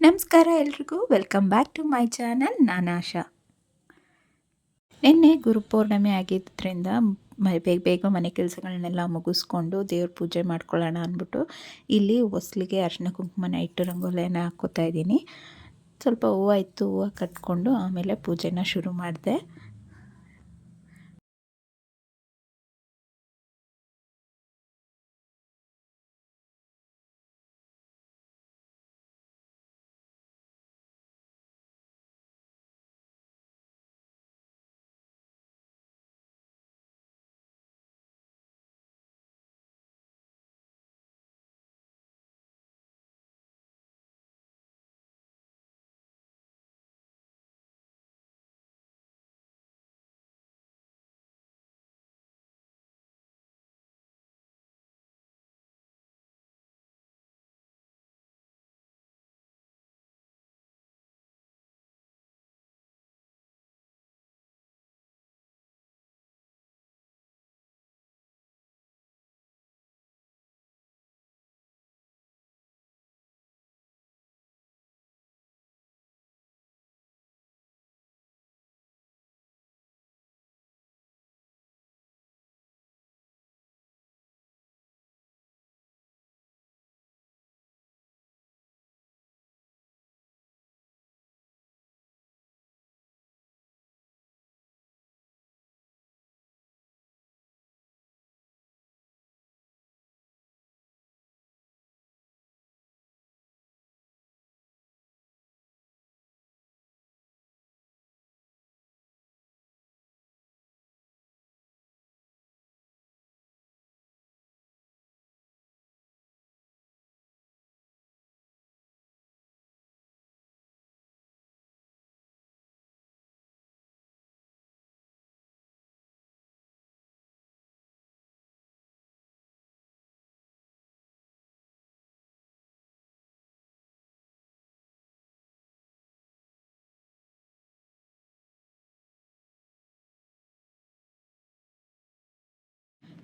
ನಮಸ್ಕಾರ ಎಲ್ರಿಗೂ. Welcome back to my channel ನಾನಾಶಾ ನಿನ್ನೆ ಗುರುಪೌರ್ಣಮಿ ಆಗಿದ್ದರಿಂದ ಬೇಗ ಬೇಗ ಮನೆ ಕೆಲಸಗಳನ್ನೆಲ್ಲ ಮುಗಿಸ್ಕೊಂಡು ದೇವ್ರ ಪೂಜೆ ಮಾಡ್ಕೊಳ್ಳೋಣ ಅಂದ್ಬಿಟ್ಟು ಇಲ್ಲಿ ಹೊಸ್ಲಿಗೆ ಅರ್ಶಿನ ಕುಂಕುಮನ ಇಟ್ಟು ರಂಗೋಲಿಯನ್ನು ಹಾಕೋತಾ ಇದ್ದೀನಿ. ಸ್ವಲ್ಪ ಹೂವು ಇತ್ತು ಹೂವು ಕಟ್ಕೊಂಡು ಆಮೇಲೆ ಪೂಜೆನ ಶುರು ಮಾಡಿದೆ.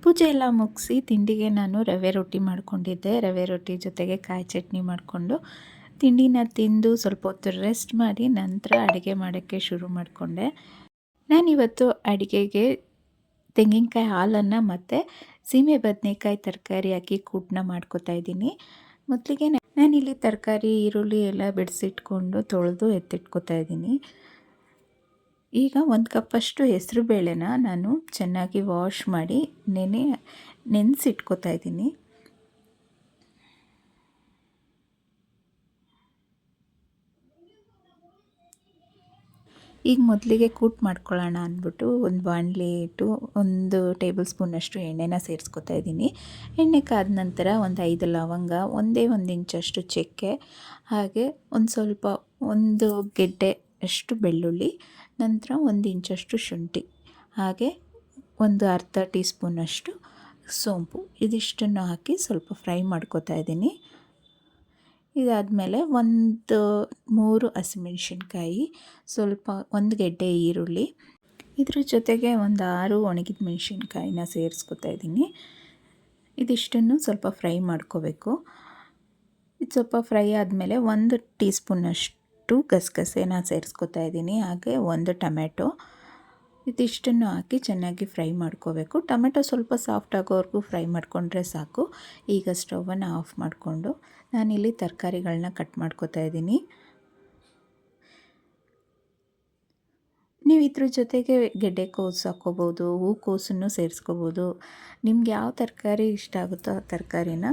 ಪೂಜೆ ಎಲ್ಲ ಮುಗಿಸಿ ತಿಂಡಿಗೆ ನಾನು ರವೆ ರೊಟ್ಟಿ ಮಾಡ್ಕೊಂಡಿದ್ದೆ. ರವೆ ರೊಟ್ಟಿ ಜೊತೆಗೆ ಕಾಯಿ ಚಟ್ನಿ ಮಾಡಿಕೊಂಡು ತಿಂಡಿನ ತಿಂದು ಸ್ವಲ್ಪ ಹೊತ್ತು ರೆಸ್ಟ್ ಮಾಡಿ ನಂತರ ಅಡುಗೆ ಮಾಡೋಕ್ಕೆ ಶುರು ಮಾಡಿಕೊಂಡೆ. ನಾನಿವತ್ತು ಅಡುಗೆಗೆ ತೆಂಗಿನಕಾಯಿ ಹಾಲನ್ನು ಮತ್ತು ಸೀಮೆ ಬದನೆಕಾಯಿ ತರಕಾರಿ ಹಾಕಿ ಕೂಟನ್ನ ಮಾಡ್ಕೋತಾ ಇದ್ದೀನಿ. ಮೊದಲಿಗೆ ನಾನಿಲ್ಲಿ ತರಕಾರಿ, ಈರುಳ್ಳಿ ಎಲ್ಲ ಬಿಡಿಸಿಟ್ಕೊಂಡು ತೊಳೆದು ಎತ್ತಿಟ್ಕೋತಾ ಇದ್ದೀನಿ. ಈಗ ಒಂದು ಕಪ್ಪಷ್ಟು ಹೆಸರು ಬೇಳೆನ ನಾನು ಚೆನ್ನಾಗಿ ವಾಶ್ ಮಾಡಿ ನೆನೆ ನೆನೆಸಿಟ್ಕೋತಾ ಇದ್ದೀನಿ. ಈಗ ಮೊದಲಿಗೆ ಕೂಟ್ ಮಾಡ್ಕೊಳ್ಳೋಣ ಅಂದ್ಬಿಟ್ಟು ಒಂದು ಬಾಣಲಿ ಇಟ್ಟು ಒಂದು ಟೇಬಲ್ ಸ್ಪೂನಷ್ಟು ಎಣ್ಣೆನ ಸೇರಿಸ್ಕೊತಾ ಇದ್ದೀನಿ. ಎಣ್ಣೆ ಕಾದ ನಂತರ ಒಂದು ಐದು ಲವಂಗ, ಒಂದೇ ಒಂದು ಇಂಚಷ್ಟು ಚಕ್ಕೆ, ಹಾಗೆ ಒಂದು ಸ್ವಲ್ಪ ಒಂದು ಗೆಡ್ಡೆ ಅಷ್ಟು ಬೆಳ್ಳುಳ್ಳಿ ನಂತರ ಒಂದು ಇಂಚಷ್ಟು ಶುಂಠಿ, ಹಾಗೆ ಒಂದು ಅರ್ಧ ಟೀ ಸ್ಪೂನಷ್ಟು ಸೋಂಪು. ಇದಿಷ್ಟನ್ನು ಹಾಕಿ ಸ್ವಲ್ಪ ಫ್ರೈ ಮಾಡ್ಕೋತಾ ಇದ್ದೀನಿ. ಇದಾದಮೇಲೆ ಒಂದು ಮೂರು ಹಸಿಮೆಣ್ಸಿನ್ಕಾಯಿ, ಸ್ವಲ್ಪ ಒಂದು ಗೆಡ್ಡೆ ಈರುಳ್ಳಿ, ಇದ್ರ ಜೊತೆಗೆ ಒಂದು ಆರು ಒಣಗಿದ ಮೆಣಸಿನ್ಕಾಯಿನ ಸೇರಿಸ್ಕೊತಾ ಇದ್ದೀನಿ. ಇದಿಷ್ಟನ್ನು ಸ್ವಲ್ಪ ಫ್ರೈ ಮಾಡ್ಕೋಬೇಕು. ಇದು ಸ್ವಲ್ಪ ಫ್ರೈ ಆದಮೇಲೆ ಒಂದು ಟೀ ಸ್ಪೂನಷ್ಟು ಅಷ್ಟು ಗಸಗಸೆನ ಸೇರಿಸ್ಕೊತಾ ಇದ್ದೀನಿ. ಹಾಗೆ ಒಂದು ಟೊಮೆಟೊ. ಇದಿಷ್ಟನ್ನು ಹಾಕಿ ಚೆನ್ನಾಗಿ ಫ್ರೈ ಮಾಡ್ಕೋಬೇಕು. ಟೊಮೆಟೊ ಸ್ವಲ್ಪ ಸಾಫ್ಟ್ ಆಗೋವರೆಗೂ ಫ್ರೈ ಮಾಡಿಕೊಂಡ್ರೆ ಸಾಕು. ಈಗ ಸ್ಟೌವನ್ನು ಆಫ್ ಮಾಡಿಕೊಂಡು ನಾನಿಲ್ಲಿ ತರಕಾರಿಗಳನ್ನ ಕಟ್ ಮಾಡ್ಕೋತಾ ಇದ್ದೀನಿ. ನೀವು ಇದ್ರ ಜೊತೆಗೆ ಗೆಡ್ಡೆ ಕೋಸು ಹಾಕ್ಕೋಬೋದು ಹೂಕೋಸನ್ನು ಸೇರಿಸ್ಕೋಬೋದು. ನಿಮ್ಗೆ ಯಾವ ತರಕಾರಿ ಇಷ್ಟ ಆಗುತ್ತೋ ಆ ತರಕಾರಿನ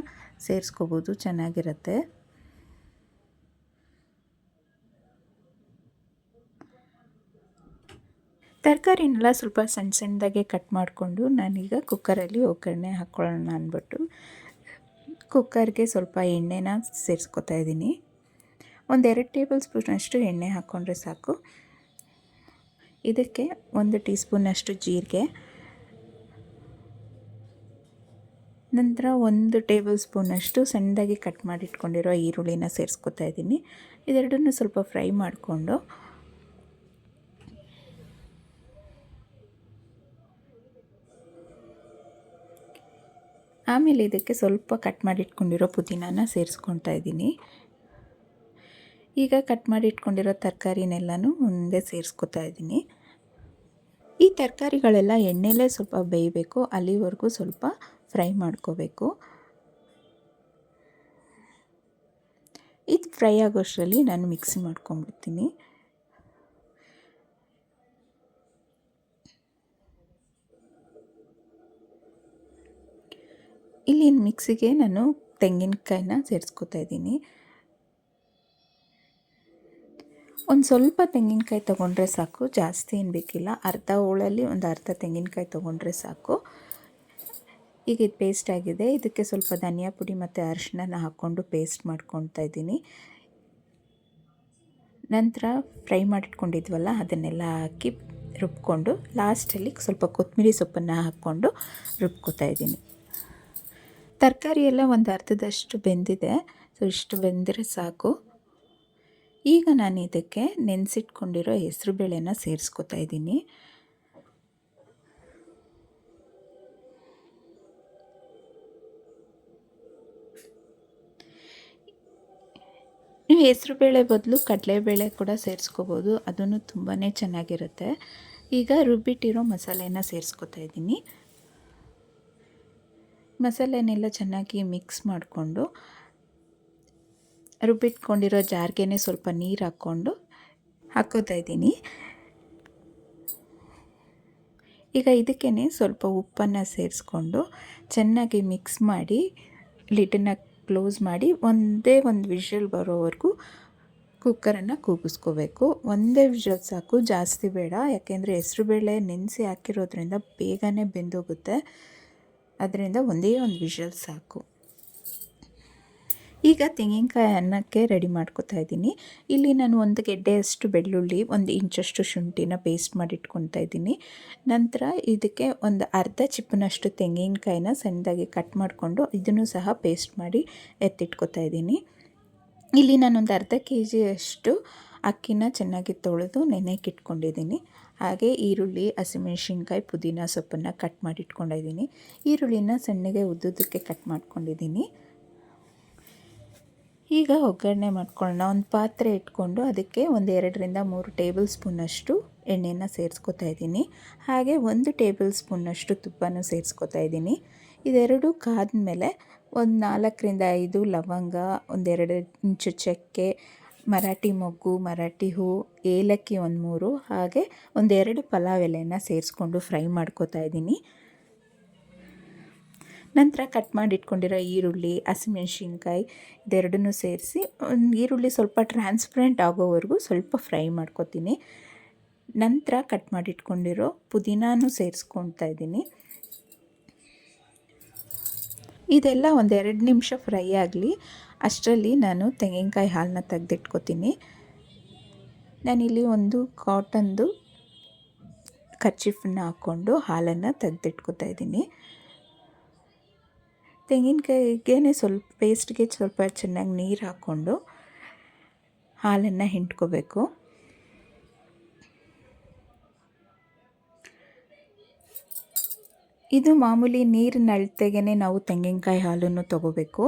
ಸೇರಿಸ್ಕೋಬೋದು. ಚೆನ್ನಾಗಿರುತ್ತೆ. ತರಕಾರಿನೆಲ್ಲ ಸ್ವಲ್ಪ ಸಣ್ಣ ಸಣ್ಣದಾಗೆ ಕಟ್ ಮಾಡಿಕೊಂಡು ನಾನೀಗ ಕುಕ್ಕರಲ್ಲಿ ಒಗ್ಗರಣೆ ಹಾಕ್ಕೊಳ್ಳೋಣ ಅಂದ್ಬಿಟ್ಟು ಕುಕ್ಕರ್ಗೆ ಸ್ವಲ್ಪ ಎಣ್ಣೆನ ಸೇರಿಸ್ಕೊತಾ ಇದ್ದೀನಿ. ಒಂದೆರಡು ಟೇಬಲ್ ಸ್ಪೂನಷ್ಟು ಎಣ್ಣೆ ಹಾಕ್ಕೊಂಡ್ರೆ ಸಾಕು. ಇದಕ್ಕೆ ಒಂದು ಟೀ ಸ್ಪೂನಷ್ಟು ಜೀರಿಗೆ. ನಂತರ ಒಂದು ಟೇಬಲ್ ಸ್ಪೂನಷ್ಟು ಸಣ್ಣದಾಗಿ ಕಟ್ ಮಾಡಿಟ್ಕೊಂಡಿರೋ ಈರುಳ್ಳಿನ ಸೇರಿಸ್ಕೊತಾ ಇದ್ದೀನಿ. ಇದೆರಡನ್ನೂ ಸ್ವಲ್ಪ ಫ್ರೈ ಮಾಡಿಕೊಂಡು ಆಮೇಲೆ ಇದಕ್ಕೆ ಸ್ವಲ್ಪ ಕಟ್ ಮಾಡಿಟ್ಕೊಂಡಿರೋ ಪುದೀನಾನ ಸೇರಿಸ್ಕೊಳ್ತಾ ಇದ್ದೀನಿ. ಈಗ ಕಟ್ ಮಾಡಿ ಇಟ್ಕೊಂಡಿರೋ ತರಕಾರಿನೆಲ್ಲನೂ ಮುಂದೆ ಸೇರಿಸ್ಕೊತಾ ಇದ್ದೀನಿ. ಈ ತರಕಾರಿಗಳೆಲ್ಲ ಎಣ್ಣೆಲೇ ಸ್ವಲ್ಪ ಬೇಯಬೇಕು, ಅಲ್ಲಿವರೆಗೂ ಸ್ವಲ್ಪ ಫ್ರೈ ಮಾಡ್ಕೋಬೇಕು. ಇದು ಫ್ರೈ ಆಗೋಷ್ಟರಲ್ಲಿ ನಾನು ಮಿಕ್ಸಿ ಮಾಡ್ಕೊಂಡ್ಬಿಡ್ತೀನಿ. ಇಲ್ಲಿ ಮಿಕ್ಸಿಗೆ ನಾನು ತೆಂಗಿನಕಾಯಿನ ಸೇರಿಸ್ಕೊತಾ ಇದ್ದೀನಿ. ಒಂದು ಸ್ವಲ್ಪ ತೆಂಗಿನಕಾಯಿ ತೊಗೊಂಡ್ರೆ ಸಾಕು, ಜಾಸ್ತಿ ಏನು ಬೇಕಿಲ್ಲ. ಅರ್ಧ ಹೋಳಲ್ಲಿ ಒಂದು ಅರ್ಧ ತೆಂಗಿನಕಾಯಿ ತೊಗೊಂಡ್ರೆ ಸಾಕು. ಈಗ ಇದು ಪೇಸ್ಟ್ ಆಗಿದೆ. ಇದಕ್ಕೆ ಸ್ವಲ್ಪ ಧನಿಯಾ ಪುಡಿ ಮತ್ತು ಅರಿಶಿನ ಹಾಕ್ಕೊಂಡು ಪೇಸ್ಟ್ ಮಾಡ್ಕೊತಾ ಇದ್ದೀನಿ. ನಂತರ ಫ್ರೈ ಮಾಡಿಟ್ಕೊಂಡಿದ್ವಲ್ಲ, ಅದನ್ನೆಲ್ಲ ಹಾಕಿ ರುಬ್ಕೊಂಡು, ಲಾಸ್ಟಲ್ಲಿ ಸ್ವಲ್ಪ ಕೊತ್ತಂಬರಿ ಸೊಪ್ಪನ್ನು ಹಾಕ್ಕೊಂಡು ರುಬ್ಕೊತಾ ಇದ್ದೀನಿ. ತರಕಾರಿ ಎಲ್ಲ ಒಂದು ಅರ್ಧದಷ್ಟು ಬೆಂದಿದೆ. ಸೊ ಇಷ್ಟು ಬೆಂದರೆ ಸಾಕು. ಈಗ ನಾನು ಇದಕ್ಕೆ ನೆನೆಸಿಟ್ಕೊಂಡಿರೋ ಬೇಳೆನ ಸೇರಿಸ್ಕೊತಾ ಇದ್ದೀನಿ. ನೀವು ಹೆಸರುಬೇಳೆ ಬದಲು ಕಡಲೆಬೇಳೆ ಕೂಡ ಸೇರಿಸ್ಕೋಬೋದು. ಅದನ್ನು ತುಂಬಾ ಚೆನ್ನಾಗಿರುತ್ತೆ. ಈಗ ರುಬ್ಬಿಟ್ಟಿರೋ ಮಸಾಲೆನ ಸೇರಿಸ್ಕೊತಾ ಇದ್ದೀನಿ. ಮಸಾಲೆನೆಲ್ಲ ಚೆನ್ನಾಗಿ ಮಿಕ್ಸ್ ಮಾಡಿಕೊಂಡು ರುಬ್ಬಿಟ್ಕೊಂಡಿರೋ ಜಾರ್ಗೆನೇ ಸ್ವಲ್ಪ ನೀರು ಹಾಕ್ಕೊಂಡು ಹಾಕೋತಾ ಇದ್ದೀನಿ. ಈಗ ಇದಕ್ಕೇ ಸ್ವಲ್ಪ ಉಪ್ಪನ್ನು ಸೇರಿಸ್ಕೊಂಡು ಚೆನ್ನಾಗಿ ಮಿಕ್ಸ್ ಮಾಡಿ ಲಿಟನ್ನ ಕ್ಲೋಸ್ ಮಾಡಿ ಒಂದೇ ಒಂದು ವಿಷಲ್ ಬರೋವರೆಗೂ ಕುಕ್ಕರನ್ನು ಕೂಗಿಸ್ಕೋಬೇಕು. ಒಂದೇ ವಿಷಲ್ ಸಾಕು, ಜಾಸ್ತಿ ಬೇಡ. ಯಾಕೆಂದರೆ ಹೆಸ್ರುಬೇಳೆ ನೆನೆಸಿ ಹಾಕಿರೋದ್ರಿಂದ ಬೇಗನೆ ಬೆಂದೋಗುತ್ತೆ. ಅದರಿಂದ ಒಂದೇ ಒಂದು ವಿಷಲ್ ಸಾಕು. ಈಗ ತೆಂಗಿನಕಾಯಿ ಅನ್ನಕ್ಕೆ ರೆಡಿ ಮಾಡ್ಕೊತಾ ಇದ್ದೀನಿ. ಇಲ್ಲಿ ನಾನು ಒಂದು ಗೆಡ್ಡೆಯಷ್ಟು ಬೆಳ್ಳುಳ್ಳಿ, ಒಂದು ಇಂಚಷ್ಟು ಶುಂಠಿನ ಪೇಸ್ಟ್ ಮಾಡಿ ಇಟ್ಕೊತಾ ಇದ್ದೀನಿ. ನಂತರ ಇದಕ್ಕೆ ಒಂದು ಅರ್ಧ ಚಿಪ್ಪನಷ್ಟು ತೆಂಗಿನಕಾಯಿನ ಸಣ್ಣದಾಗಿ ಕಟ್ ಮಾಡಿಕೊಂಡು ಇದನ್ನು ಸಹ ಪೇಸ್ಟ್ ಮಾಡಿ ಎತ್ತಿಟ್ಕೊತಾ ಇದ್ದೀನಿ. ಇಲ್ಲಿ ನಾನೊಂದು ಅರ್ಧ ಕೆ ಜಿಯಷ್ಟು ಅಕ್ಕಿನ ಚೆನ್ನಾಗಿ ತೊಳೆದು ನೆನೆಗೆ ಇಟ್ಕೊಂಡಿದ್ದೀನಿ. ಹಾಗೆ ಈರುಳ್ಳಿ, ಹಸಿಮೆಣ್ಸಿನ್ಕಾಯಿ, ಪುದೀನ ಸೊಪ್ಪನ್ನು ಕಟ್ ಮಾಡಿ ಇಟ್ಕೊಂಡಿದ್ದೀನಿ ಈರುಳ್ಳಿನ ಸಣ್ಣಗೆ ಉದ್ದುದಕ್ಕೆ ಕಟ್ ಮಾಡ್ಕೊಂಡಿದ್ದೀನಿ ಈಗ ಒಗ್ಗರಣೆ ಮಾಡ್ಕೊಳ್ಳೋಣ ಒಂದು ಪಾತ್ರೆ ಇಟ್ಕೊಂಡು ಅದಕ್ಕೆ ಒಂದು ಎರಡರಿಂದ ಮೂರು ಟೇಬಲ್ ಸ್ಪೂನಷ್ಟು ಎಣ್ಣೆನ ಸೇರಿಸ್ಕೊತಾ ಇದ್ದೀನಿ. ಹಾಗೆ ಒಂದು ಟೇಬಲ್ ಸ್ಪೂನಷ್ಟು ತುಪ್ಪನ ಸೇರಿಸ್ಕೊತಾ ಇದ್ದೀನಿ. ಇದೆರಡು ಕಾದ ಮೇಲೆ ಒಂದು ನಾಲ್ಕರಿಂದ ಐದು ಲವಂಗ ಒಂದೆರಡು ಇಂಚು ಚಕ್ಕೆ ಮರಾಠಿ ಮೊಗ್ಗು, ಮರಾಠಿ ಹೂ, ಏಲಕ್ಕಿ ಒಂದು ಮೂರು, ಹಾಗೆ ಒಂದೆರಡು ಪಲಾವ್ ಎಲೆನ ಸೇರಿಸ್ಕೊಂಡು ಫ್ರೈ ಮಾಡ್ಕೋತಾ ಇದ್ದೀನಿ. ನಂತರ ಕಟ್ ಮಾಡಿ ಇಟ್ಕೊಂಡಿರೋ ಈರುಳ್ಳಿ, ಹಸಿಮೆಣ್ಸಿನ್ಕಾಯಿ ಇದೆರಡನ್ನೂ ಸೇರಿಸಿ ಈರುಳ್ಳಿ ಸ್ವಲ್ಪ ಟ್ರಾನ್ಸ್ಪರೆಂಟ್ ಆಗೋವರೆಗೂ ಸ್ವಲ್ಪ ಫ್ರೈ ಮಾಡ್ಕೊತೀನಿ. ನಂತರ ಕಟ್ ಮಾಡಿ ಇಟ್ಕೊಂಡಿರೋ ಪುದೀನಾನು ಸೇರಿಸ್ಕೊತಾ ಇದ್ದೀನಿ. ಇದೆಲ್ಲ ಒಂದೆರಡು ನಿಮಿಷ ಫ್ರೈ ಆಗಲಿ. ಅಷ್ಟರಲ್ಲಿ ನಾನು ತೆಂಗಿನಕಾಯಿ ಹಾಲನ್ನ ತೆಗೆದಿಟ್ಕೋತೀನಿ. ನಾನಿಲ್ಲಿ ಒಂದು ಕಾಟನ್ದು ಕರ್ಚಿಫನ್ನ ಹಾಕ್ಕೊಂಡು ಹಾಲನ್ನು ತೆಗೆದಿಟ್ಕೋತಾ ಇದ್ದೀನಿ. ತೆಂಗಿನಕಾಯಿಗೆ ಸ್ವಲ್ಪ, ಪೇಸ್ಟ್ಗೆ ಸ್ವಲ್ಪ ಚೆನ್ನಾಗಿ ನೀರು ಹಾಕ್ಕೊಂಡು ಹಾಲನ್ನು ಹಿಂಡ್ಕೋಬೇಕು ಇದು ಮಾಮೂಲಿ ನೀರಿನ ಅಳತೆಗೆ ನಾವು ತೆಂಗಿನಕಾಯಿ ಹಾಲನ್ನು ತೊಗೋಬೇಕು.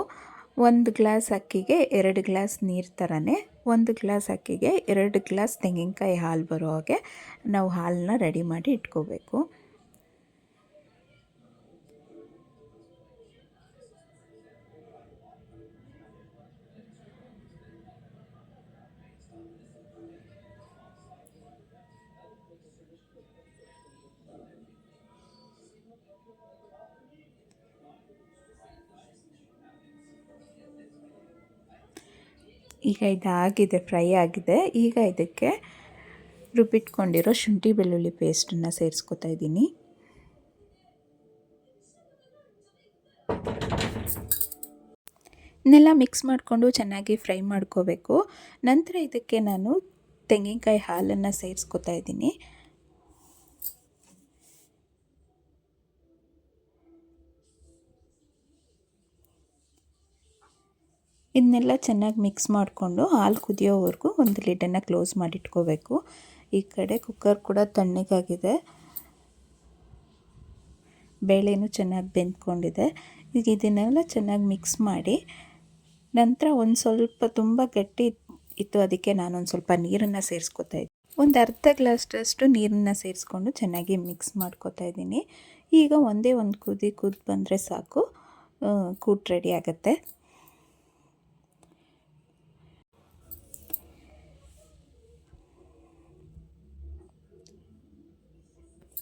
ಒಂದು ಗ್ಲಾಸ್ ಅಕ್ಕಿಗೆ ಎರಡು ಗ್ಲಾಸ್ ನೀರು ಥರನೇ ಒಂದು ಗ್ಲಾಸ್ ಅಕ್ಕಿಗೆ ಎರಡು ಗ್ಲಾಸ್ ತೆಂಗಿನಕಾಯಿ ಹಾಲು ಬರೋ ಹಾಗೆ ನಾವು ಹಾಲನ್ನ ರೆಡಿ ಮಾಡಿ ಇಟ್ಕೋಬೇಕು. ಈಗ ಇದಾಗಿದೆ, ಫ್ರೈ ಆಗಿದೆ. ಈಗ ಇದಕ್ಕೆ ರುಬ್ಬಿಟ್ಕೊಂಡಿರೋ ಶುಂಠಿ ಬೆಳ್ಳುಳ್ಳಿ ಪೇಸ್ಟನ್ನು ಸೇರಿಸ್ಕೊತಾ ಇದ್ದೀನಿ. ಇದನ್ನೆಲ್ಲ ಮಿಕ್ಸ್ ಮಾಡಿಕೊಂಡು ಚೆನ್ನಾಗಿ ಫ್ರೈ ಮಾಡ್ಕೋಬೇಕು. ನಂತರ ಇದಕ್ಕೆ ನಾನು ತೆಂಗಿನಕಾಯಿ ಹಾಲನ್ನು ಸೇರಿಸ್ಕೊತಾ ಇದ್ದೀನಿ. ಇದನ್ನೆಲ್ಲ ಚೆನ್ನಾಗಿ ಮಿಕ್ಸ್ ಮಾಡಿಕೊಂಡು ಹಾಲು ಕುದಿಯೋವರೆಗೂ ಒಂದು ಲಿಡನ್ನು ಕ್ಲೋಸ್ ಮಾಡಿಟ್ಕೋಬೇಕು. ಈ ಕಡೆ ಕುಕ್ಕರ್ ಕೂಡ ತಣ್ಣಗಾಗಿದೆ. ಬೇಳೆನೂ ಚೆನ್ನಾಗಿ ಬೆಂದ್ಕೊಂಡಿದೆ. ಈಗ ಇದನ್ನೆಲ್ಲ ಚೆನ್ನಾಗಿ ಮಿಕ್ಸ್ ಮಾಡಿ ನಂತರ ಒಂದು ಸ್ವಲ್ಪ ತುಂಬ ಗಟ್ಟಿ ಇತ್ತು ಅದಕ್ಕೆ ನಾನೊಂದು ಸ್ವಲ್ಪ ನೀರನ್ನು ಸೇರಿಸ್ಕೊತಾ ಇದ್ದೆ. ಒಂದು ಅರ್ಧ ಗ್ಲಾಸ್ಟಷ್ಟು ನೀರನ್ನು ಸೇರಿಸ್ಕೊಂಡು ಚೆನ್ನಾಗಿ ಮಿಕ್ಸ್ ಮಾಡ್ಕೊತಾ ಇದ್ದೀನಿ. ಈಗ ಒಂದೇ ಒಂದು ಕುದಿ ಕುದ್ದು ಬಂದರೆ ಸಾಕು. ಕೂಟ್ ರೆಡಿ ಆಗುತ್ತೆ.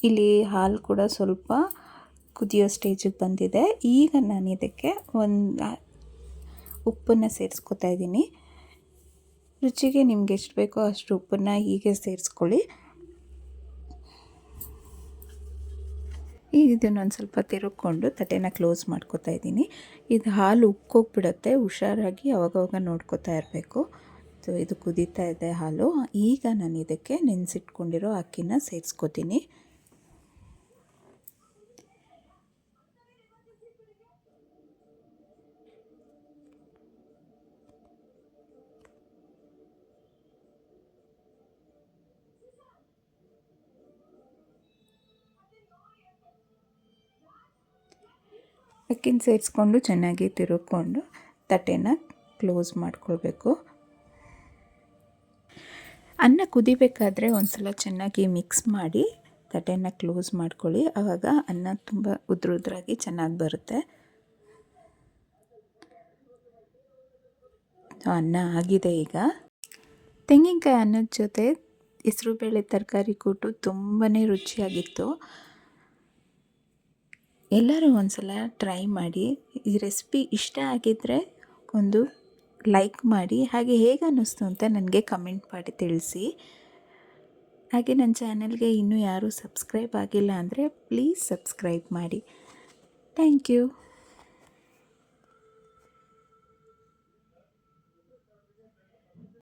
ಇಲ್ಲಿ ಹಾಲು ಕೂಡ ಸ್ವಲ್ಪ ಕುದಿಯೋ ಸ್ಟೇಜಿಗೆ ಬಂದಿದೆ. ಈಗ ನಾನು ಇದಕ್ಕೆ ಒಂದು ಉಪ್ಪನ್ನು ಸೇರಿಸ್ಕೊತಾ ಇದ್ದೀನಿ. ರುಚಿಗೆ ನಿಮ್ಗೆ ಎಷ್ಟು ಬೇಕೋ ಅಷ್ಟು ಉಪ್ಪನ್ನು ಹೀಗೆ ಸೇರಿಸ್ಕೊಳ್ಳಿ. ಈಗ ಇದನ್ನೊಂದು ಸ್ವಲ್ಪ ತಿರುಗ್ಕೊಂಡು ತಟ್ಟೆನ ಕ್ಲೋಸ್ ಮಾಡ್ಕೋತಾ ಇದ್ದೀನಿ. ಇದು ಹಾಲು ಉಕ್ಕೋಗ್ಬಿಡುತ್ತೆ, ಹುಷಾರಾಗಿ ಅವಾಗವಾಗ ನೋಡ್ಕೋತಾ ಇರಬೇಕು. ಸೊ ಇದು ಕುದೀತಾ ಇದೆ ಹಾಲು. ಈಗ ನಾನು ಇದಕ್ಕೆ ನೆನೆಸಿಟ್ಕೊಂಡಿರೋ ಅಕ್ಕಿನ ಸೇರಿಸ್ಕೊತೀನಿ. ಅಕ್ಕಿನ ಸೇರಿಸ್ಕೊಂಡು ಚೆನ್ನಾಗಿ ತಿರುಕೊಂಡು ತಟ್ಟೆನ ಕ್ಲೋಸ್ ಮಾಡ್ಕೊಳ್ಬೇಕು. ಅನ್ನ ಕುದಿಬೇಕಾದ್ರೆ ಒಂದು ಸಲ ಚೆನ್ನಾಗಿ ಮಿಕ್ಸ್ ಮಾಡಿ ತಟ್ಟೆನ ಕ್ಲೋಸ್ ಮಾಡ್ಕೊಳ್ಳಿ. ಆವಾಗ ಅನ್ನ ತುಂಬ ಉದ್ರುದ್ರಾಗಿ ಚೆನ್ನಾಗಿ ಬರುತ್ತೆ. ಅನ್ನ ಆಗಿದೆ ಈಗ. ತೆಂಗಿನಕಾಯಿ ಅನ್ನದ ಜೊತೆ ಹೆಸರುಬೇಳೆ ತರಕಾರಿ ಕೊಟ್ಟು ತುಂಬಾ ರುಚಿಯಾಗಿತ್ತು. ಎಲ್ಲರೂ ಒಂದ್ಸಲ ಟ್ರೈ ಮಾಡಿ. ಈ ರೆಸಿಪಿ ಇಷ್ಟ ಆಗಿದ್ದರೆ ಒಂದು ಲೈಕ್ ಮಾಡಿ. ಹಾಗೆ ಹೇಗೆ ಅನ್ನಿಸ್ತು ಅಂತ ನನಗೆ ಕಮೆಂಟ್ ಮಾಡಿ ತಿಳಿಸಿ. ಹಾಗೆ ನನ್ನ ಚಾನಲ್ಗೆ ಇನ್ನೂ ಯಾರೂ ಸಬ್ಸ್ಕ್ರೈಬ್ ಆಗಿಲ್ಲ ಅಂದರೆ ಪ್ಲೀಸ್ ಸಬ್ಸ್ಕ್ರೈಬ್ ಮಾಡಿ. Thank you